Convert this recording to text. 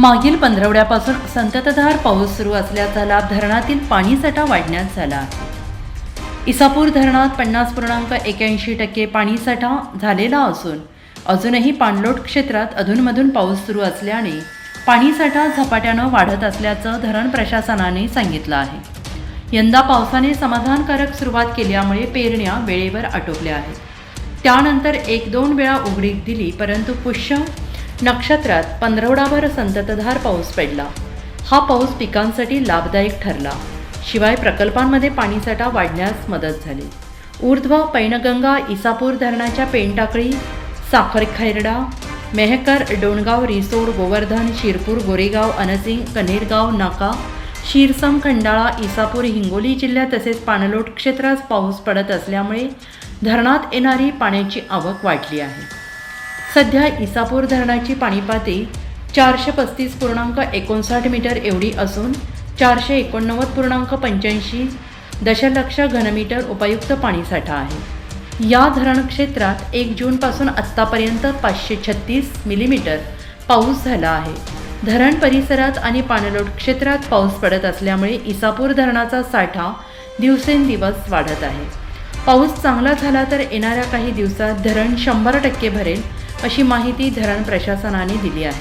मागील पंधरवड्यापासून संततधार पाऊस सुरू असल्याचा लाभ धरणातील पाणीसाठा वाढण्यास झाला. आहे इसापूर धरणात पन्नास पूर्णांक एक्याऐंशी टक्के पाणीसाठा झालेला असून अजूनही पाणलोट क्षेत्रात अधूनमधून पाऊस सुरू असल्याने पाणीसाठा झपाट्यानं वाढत असल्याचं धरण प्रशासनाने सांगितलं आहे. यंदा पावसाने समाधानकारक सुरुवात केल्यामुळे पेरण्या वेळेवर आटोपल्या आहेत. त्यानंतर एक दोन वेळा उघडीक दिली परंतु पुष्य नक्षत्रात पंधरवडाभर संततधार पाऊस पडला. हा पाऊस पिकांसाठी लाभदायक ठरला. शिवाय प्रकल्पांमध्ये पाणीसाठा वाढण्यास मदत झाली. ऊर्ध्व पैनगंगा इसापूर धरणाच्या पेनटाकळी साखरखैरडा मेहकर डोणगाव रिसोड गोवर्धन शिरपूर गोरेगाव अनसिंग कनेरगाव नाका शिरसम खंडाळा इसापूर हिंगोली जिल्ह्यात तसेच पाणलोट क्षेत्रात पाऊस पडत असल्यामुळे धरणात येणारी पाण्याची आवक वाढली आहे. सध्या इसापूर धरणाची पाणीपातळी चारशे पस्तीस पूर्णांक एकोणसाठ मीटर एवढी असून चारशे एकोणनव्वद पूर्णांक पंच्याऐंशी दशलक्ष घनमीटर उपयुक्त पाणीसाठा आहे. या धरण क्षेत्रात एक जूनपासून आत्तापर्यंत पाचशे छत्तीस मिलीमीटर पाऊस झाला आहे. धरण परिसरात आणि पाणलोट क्षेत्रात पाऊस पडत असल्यामुळे इसापूर धरणाचा साठा दिवसेंदिवस वाढत आहे. पाऊस चांगला झाला तर येणाऱ्या काही दिवसात धरण शंभर टक्के भरेल अशी माहिती धरण प्रशासनाने दिली आहे.